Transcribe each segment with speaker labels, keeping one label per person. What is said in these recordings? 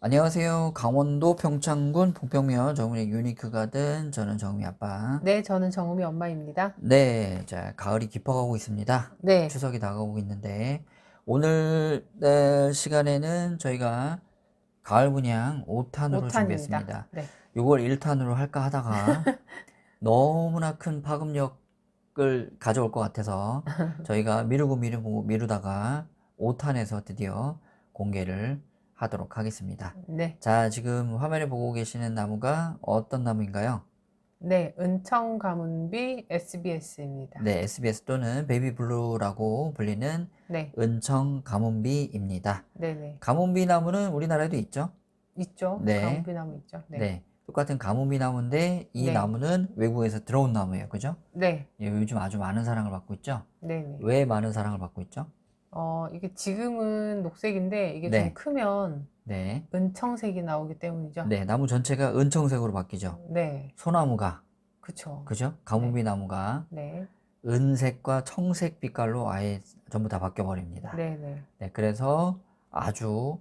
Speaker 1: 안녕하세요. 강원도 평창군 북평면 정문의 유니크 가든 저는 정미 아빠.
Speaker 2: 네, 저는 정우미 엄마입니다.
Speaker 1: 네, 자 가을이 깊어가고 있습니다.
Speaker 2: 네,
Speaker 1: 추석이 다가오고 있는데 오늘 네, 시간에는 저희가 가을 분양 5탄으로
Speaker 2: 5탄입니다.
Speaker 1: 준비했습니다.
Speaker 2: 네,
Speaker 1: 이걸 1탄으로 할까 하다가 너무나 큰 파급력을 가져올 것 같아서 저희가 미루고 미루고 미루다가 5탄에서 드디어 공개를 하도록 하겠습니다.
Speaker 2: 네,
Speaker 1: 자, 지금 화면에 보고 계시는 나무가 어떤 나무인가요?
Speaker 2: 네, 은청 가문비 SBS입니다.
Speaker 1: 네, SBS 또는 베이비 블루라고 불리는
Speaker 2: 네,
Speaker 1: 은청 가문비입니다.
Speaker 2: 네, 네,
Speaker 1: 가문비 나무는 우리나라에도 있죠?
Speaker 2: 있죠.
Speaker 1: 네.
Speaker 2: 가문비 나무 있죠.
Speaker 1: 네.
Speaker 2: 네,
Speaker 1: 똑같은 가문비 나무인데 이
Speaker 2: 네.
Speaker 1: 나무는 외국에서 들어온 나무예요. 그죠?
Speaker 2: 네,
Speaker 1: 예, 요즘 아주 많은 사랑을 받고 있죠?
Speaker 2: 네, 네.
Speaker 1: 왜 많은 사랑을 받고 있죠?
Speaker 2: 어, 이게 지금은 녹색인데 이게
Speaker 1: 네.
Speaker 2: 좀 크면
Speaker 1: 네.
Speaker 2: 은청색이 나오기 때문이죠.
Speaker 1: 네, 나무 전체가 은청색으로 바뀌죠.
Speaker 2: 네,
Speaker 1: 소나무가,
Speaker 2: 그쵸.
Speaker 1: 그죠? 가문비 나무가
Speaker 2: 네,
Speaker 1: 은색과 청색 빛깔로 아예 전부 다 바뀌어 버립니다.
Speaker 2: 네, 네.
Speaker 1: 네, 그래서 아주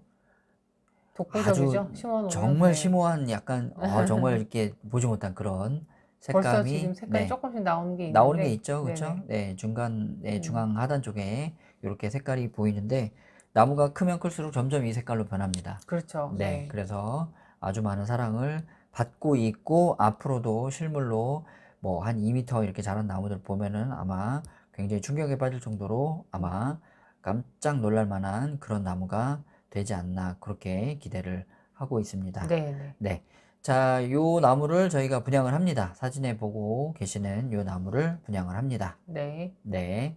Speaker 2: 독보적이죠. 심어놓으면.
Speaker 1: 정말
Speaker 2: 네.
Speaker 1: 심오한 약간 어, 정말 이렇게 보지 못한 그런
Speaker 2: 벌써
Speaker 1: 색감이
Speaker 2: 지금 색깔이
Speaker 1: 네,
Speaker 2: 조금씩 나오는 게 있는데.
Speaker 1: 나오는 게 있죠, 그렇죠?
Speaker 2: 네네.
Speaker 1: 네, 중간, 네,
Speaker 2: 음.
Speaker 1: 중앙 하단 쪽에 이렇게 색깔이 보이는데 나무가 크면 클수록 점점 이 색깔로 변합니다.
Speaker 2: 그렇죠.
Speaker 1: 네, 그래서 아주 많은 사랑을 받고 있고 앞으로도 실물로 뭐 한 2m 이렇게 자란 나무들 보면은 아마 굉장히 충격에 빠질 정도로 아마 깜짝 놀랄 만한 그런 나무가 되지 않나 그렇게 기대를 하고 있습니다.
Speaker 2: 네, 네.
Speaker 1: 네. 자, 요 나무를 저희가 분양을 합니다. 사진에 보고 계시는 요 나무를 분양을 합니다.
Speaker 2: 네.
Speaker 1: 네.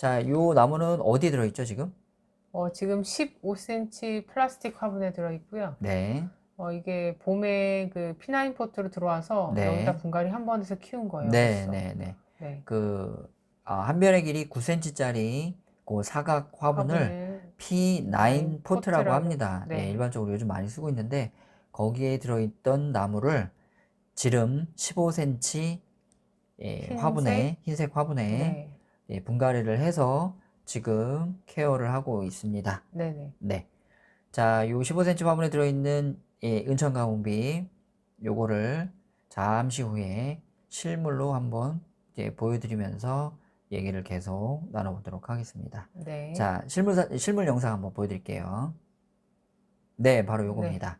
Speaker 1: 자, 요 나무는 어디에 들어있죠, 지금?
Speaker 2: 어, 지금 15cm 플라스틱 화분에 들어있고요.
Speaker 1: 네.
Speaker 2: 어, 이게 봄에 그 피나인 포트로 들어와서
Speaker 1: 네.
Speaker 2: 여기다 분갈이 한 번 해서 키운 거예요.
Speaker 1: 네,
Speaker 2: 벌써.
Speaker 1: 네, 네.
Speaker 2: 네.
Speaker 1: 그, 아, 한 변의 길이 9cm짜리 그 사각 화분을
Speaker 2: 화분을
Speaker 1: P9
Speaker 2: 나인
Speaker 1: 포트라고
Speaker 2: 포트라고.
Speaker 1: 합니다. 네,
Speaker 2: 네.
Speaker 1: 일반적으로 요즘 많이 쓰고 있는데 거기에 들어있던 나무를 지름 15cm 예,
Speaker 2: 흰색?
Speaker 1: 화분에 흰색 화분에
Speaker 2: 네.
Speaker 1: 예, 분갈이를 해서 지금 케어를 하고 있습니다.
Speaker 2: 네, 네.
Speaker 1: 네. 자, 요 15cm 화분에 들어있는 예, 은천 가공비 요거를 잠시 후에 실물로 한번 이제 보여드리면서 얘기를 계속 나눠보도록 하겠습니다.
Speaker 2: 네.
Speaker 1: 자, 실물, 사- 실물 영상 한번 보여드릴게요. 네, 바로 요겁니다.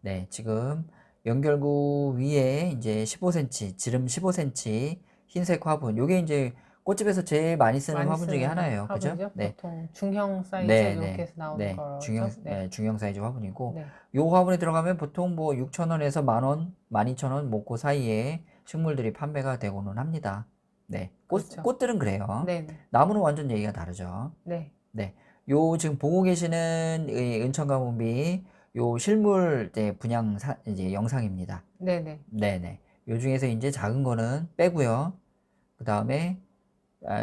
Speaker 1: 네, 지금 연결구 위에 이제 15cm, 지름 15cm 흰색 화분. 요게 이제 꽃집에서 제일 많이 쓰는
Speaker 2: 많이
Speaker 1: 화분 중에
Speaker 2: 쓰는
Speaker 1: 하나예요. 그죠?
Speaker 2: 화분이죠.
Speaker 1: 네.
Speaker 2: 보통 중형 사이즈
Speaker 1: 네,
Speaker 2: 이렇게
Speaker 1: 네.
Speaker 2: 해서 나오는
Speaker 1: 네,
Speaker 2: 거죠.
Speaker 1: 중형,
Speaker 2: 네.
Speaker 1: 네, 중형 사이즈 화분이고,
Speaker 2: 네.
Speaker 1: 요 화분에 들어가면 보통 뭐 6,000원에서 만 원, 12,000원, 뭐그 사이에 식물들이 판매가 되고는 합니다. 네. 꽃,
Speaker 2: 그렇죠.
Speaker 1: 꽃들은 그래요.
Speaker 2: 네, 네.
Speaker 1: 나무는 완전 얘기가 다르죠.
Speaker 2: 네.
Speaker 1: 요 지금 보고 계시는 이 은천가문비 요 실물 이제 분양 사, 이제 영상입니다.
Speaker 2: 네, 네.
Speaker 1: 네 네. 요 중에서 이제 작은 거는 빼고요. 그 다음에 아,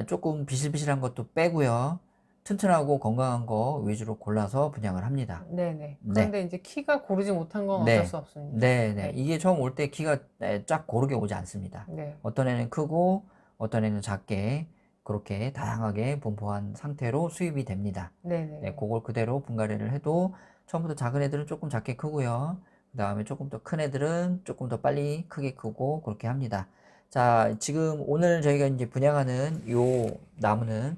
Speaker 1: 조금 비실비실한 것도 빼고요. 튼튼하고 건강한 거 위주로 골라서 분양을 합니다.
Speaker 2: 네, 네.
Speaker 1: 네.
Speaker 2: 그런데 이제 키가 고르지 못한 건
Speaker 1: 네.
Speaker 2: 어쩔 수 없습니다.
Speaker 1: 네네.
Speaker 2: 네.
Speaker 1: 이게 처음 올 때 키가 에, 쫙 고르게 오지 않습니다.
Speaker 2: 네.
Speaker 1: 어떤 애는 크고 어떤 애는 작게 그렇게 다양하게 분포한 상태로 수입이 됩니다.
Speaker 2: 네, 네.
Speaker 1: 네, 그걸 그대로 분갈이를 해도 처음부터 작은 애들은 조금 작게 크고요. 그 다음에 조금 더 큰 애들은 조금 더 빨리 크게 크고 그렇게 합니다. 자, 지금 오늘 저희가 이제 분양하는 요 나무는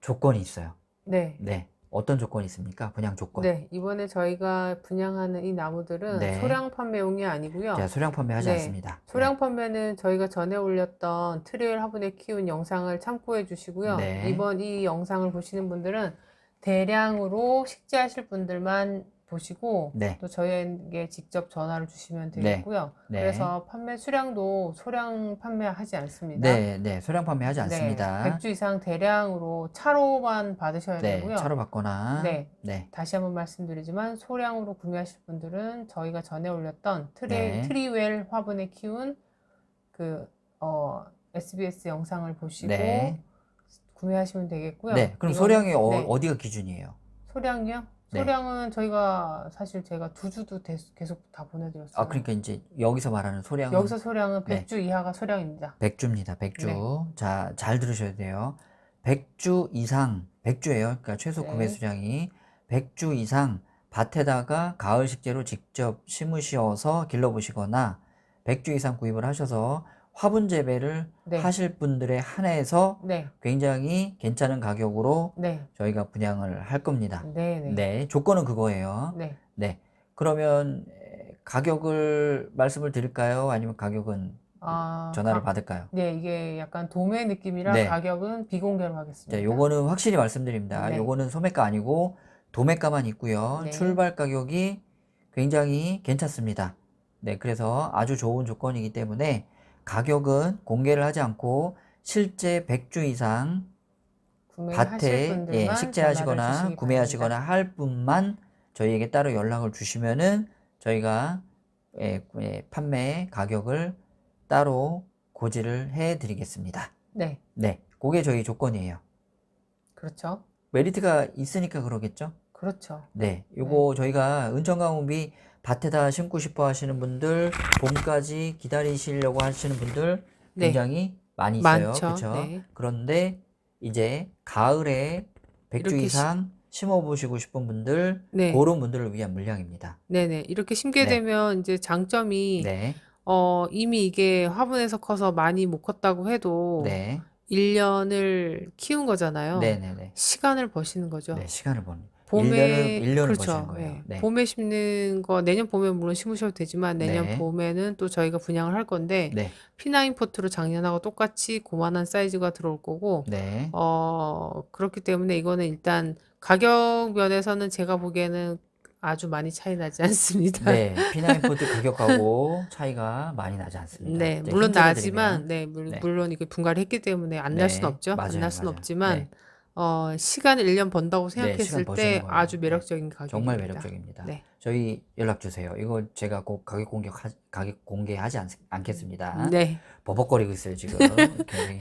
Speaker 1: 조건이 있어요.
Speaker 2: 네.
Speaker 1: 네. 어떤 조건이 있습니까? 분양 조건.
Speaker 2: 네, 이번에 저희가 분양하는 이 나무들은
Speaker 1: 네.
Speaker 2: 소량 판매용이 아니고요.
Speaker 1: 제가 소량 판매하지
Speaker 2: 네.
Speaker 1: 않습니다.
Speaker 2: 소량 판매는 저희가 전에 올렸던 트레일 화분에 키운 영상을 참고해 주시고요.
Speaker 1: 네.
Speaker 2: 이번 이 영상을 보시는 분들은 대량으로 식재하실 분들만 보시고
Speaker 1: 네.
Speaker 2: 또 저희에게 직접 전화를 주시면
Speaker 1: 네.
Speaker 2: 되겠고요.
Speaker 1: 네.
Speaker 2: 그래서 판매 수량도 소량 판매하지 않습니다.
Speaker 1: 네, 네. 소량 판매하지
Speaker 2: 네,
Speaker 1: 않습니다.
Speaker 2: 100주 이상 대량으로 차로만 받으셔야
Speaker 1: 네,
Speaker 2: 되고요.
Speaker 1: 차로 받거나
Speaker 2: 네.
Speaker 1: 네.
Speaker 2: 다시 한번 말씀드리지만 소량으로 구매하실 분들은 저희가 전에 올렸던 트리,
Speaker 1: 네.
Speaker 2: 트리웰 화분에 키운 그 어, SBS 영상을 보시고
Speaker 1: 네.
Speaker 2: 구매하시면 되겠고요.
Speaker 1: 네. 그럼
Speaker 2: 이거는-
Speaker 1: 소량이 어,
Speaker 2: 네.
Speaker 1: 어디가 기준이에요?
Speaker 2: 소량이요?
Speaker 1: 네.
Speaker 2: 소량은 저희가 사실 제가 두 주도 대- 계속 다 보내드렸어요.
Speaker 1: 아, 그러니까 이제 여기서 말하는 소량은
Speaker 2: 여기서 소량은
Speaker 1: 네.
Speaker 2: 100주 이하가 소량입니다.
Speaker 1: 100주입니다. 100주.
Speaker 2: 네.
Speaker 1: 자, 잘 들으셔야 돼요. 100주 이상, 100주예요. 그러니까 최소
Speaker 2: 네.
Speaker 1: 구매 수량이 100주 이상 밭에다가 가을 식재로 직접 심으셔서 길러 보시거나 100주 이상 구입을 하셔서 화분 재배를
Speaker 2: 네.
Speaker 1: 하실 분들에 한해서
Speaker 2: 네.
Speaker 1: 굉장히 괜찮은 가격으로
Speaker 2: 네.
Speaker 1: 저희가 분양을 할 겁니다.
Speaker 2: 네. 네.
Speaker 1: 네, 조건은 그거예요.
Speaker 2: 네.
Speaker 1: 네. 그러면 에, 가격을 말씀을 드릴까요? 아니면 가격은
Speaker 2: 아,
Speaker 1: 전화를
Speaker 2: 가-
Speaker 1: 받을까요?
Speaker 2: 네, 이게 약간 도매 느낌이라
Speaker 1: 네.
Speaker 2: 가격은 비공개로 하겠습니다.
Speaker 1: 자, 요거는 확실히 말씀드립니다.
Speaker 2: 네.
Speaker 1: 요거는 소매가 아니고 도매가만 있고요.
Speaker 2: 네.
Speaker 1: 출발 가격이 굉장히 괜찮습니다. 네, 그래서 아주 좋은 조건이기 때문에 가격은 공개를 하지 않고 실제 100주 이상 밭에 예, 식재하시거나 구매하시거나
Speaker 2: 바랍니다.
Speaker 1: 할 분만 저희에게 따로 연락을 주시면은 저희가 예, 예, 판매 가격을 따로 고지를 해 드리겠습니다.
Speaker 2: 네,
Speaker 1: 네, 그게 저희 조건이에요.
Speaker 2: 그렇죠.
Speaker 1: 메리트가 있으니까 그러겠죠?
Speaker 2: 그렇죠.
Speaker 1: 네, 요거 저희가 은천강우비 밭에다 심고 싶어 하시는 분들, 봄까지 기다리시려고 하시는 분들
Speaker 2: 네.
Speaker 1: 굉장히 많이 있어요.
Speaker 2: 많죠.
Speaker 1: 그렇죠?
Speaker 2: 네.
Speaker 1: 그런데 이제 가을에 100주
Speaker 2: 이렇게 시-
Speaker 1: 이상 심어 보시고 싶은 분들,
Speaker 2: 네.
Speaker 1: 그런 분들을 위한 물량입니다.
Speaker 2: 네네. 이렇게 심게
Speaker 1: 네.
Speaker 2: 되면 이제 장점이
Speaker 1: 네.
Speaker 2: 어, 이미 이게 화분에서 커서 많이 못 컸다고 해도
Speaker 1: 네.
Speaker 2: 1년을 키운 거잖아요.
Speaker 1: 네, 네, 네.
Speaker 2: 시간을 버시는 거죠.
Speaker 1: 네, 시간을 보는.
Speaker 2: 봄에
Speaker 1: 1년을 1년을
Speaker 2: 그렇죠.
Speaker 1: 버시는 거예요.
Speaker 2: 예.
Speaker 1: 네.
Speaker 2: 봄에 심는 거 내년 봄에 물론 심으셔도 되지만 내년
Speaker 1: 네.
Speaker 2: 봄에는 또 저희가 분양을 할 건데
Speaker 1: 네.
Speaker 2: P9 포트로 작년하고 똑같이 고만한 사이즈가 들어올 거고
Speaker 1: 네.
Speaker 2: 어 그렇기 때문에 이거는 일단 가격 면에서는 제가 보기에는 아주 많이 차이 나지 않습니다.
Speaker 1: 네, 피나인포트 가격하고 차이가 많이 나지 않습니다.
Speaker 2: 네, 물론 나지만 네, 물,
Speaker 1: 네.
Speaker 2: 물론 이게 분갈이 했기 때문에 안날 수는
Speaker 1: 네,
Speaker 2: 없죠. 안
Speaker 1: 맞아요,
Speaker 2: 날 수는
Speaker 1: 맞아요.
Speaker 2: 없지만
Speaker 1: 네.
Speaker 2: 어, 시간을 1년 번다고
Speaker 1: 시간
Speaker 2: 생각했을
Speaker 1: 버시는
Speaker 2: 때
Speaker 1: 거예요.
Speaker 2: 아주
Speaker 1: 네.
Speaker 2: 매력적인 가격입니다.
Speaker 1: 정말 매력적입니다.
Speaker 2: 네.
Speaker 1: 저희 연락 주세요. 이거 제가 꼭 가격 공개 가격 공개하지 않, 않겠습니다.
Speaker 2: 네.
Speaker 1: 버벅거리고 있어요 지금. 굉장히.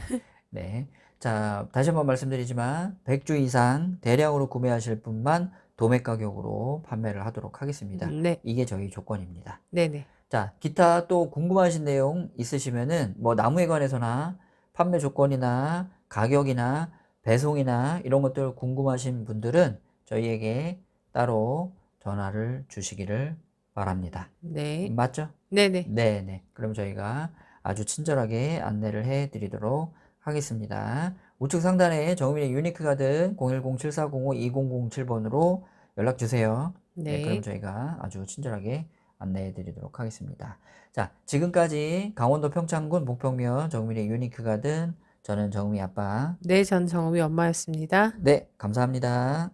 Speaker 1: 네. 자 다시 한번 말씀드리지만 100주 이상 대량으로 구매하실 분만 도매 가격으로 판매를 하도록 하겠습니다.
Speaker 2: 네.
Speaker 1: 이게 저희 조건입니다.
Speaker 2: 네, 네.
Speaker 1: 자, 기타 또 궁금하신 내용 있으시면은 뭐 나무에 관해서나 판매 조건이나 가격이나 배송이나 이런 것들 궁금하신 분들은 저희에게 따로 전화를 주시기를 바랍니다.
Speaker 2: 네.
Speaker 1: 맞죠?
Speaker 2: 네, 네.
Speaker 1: 네, 네. 그럼 저희가 아주 친절하게 안내를 해 드리도록 하겠습니다. 우측 상단에 정민의 유니크 가든 010-7405-2007번으로 연락 주세요. 네,
Speaker 2: 네.
Speaker 1: 그럼 저희가 아주 친절하게 안내해 드리도록 하겠습니다. 자, 지금까지 강원도 평창군 목평면 정민의 유니크 가든 저는 정미 아빠.
Speaker 2: 네, 전 정음이 엄마였습니다.
Speaker 1: 네, 감사합니다.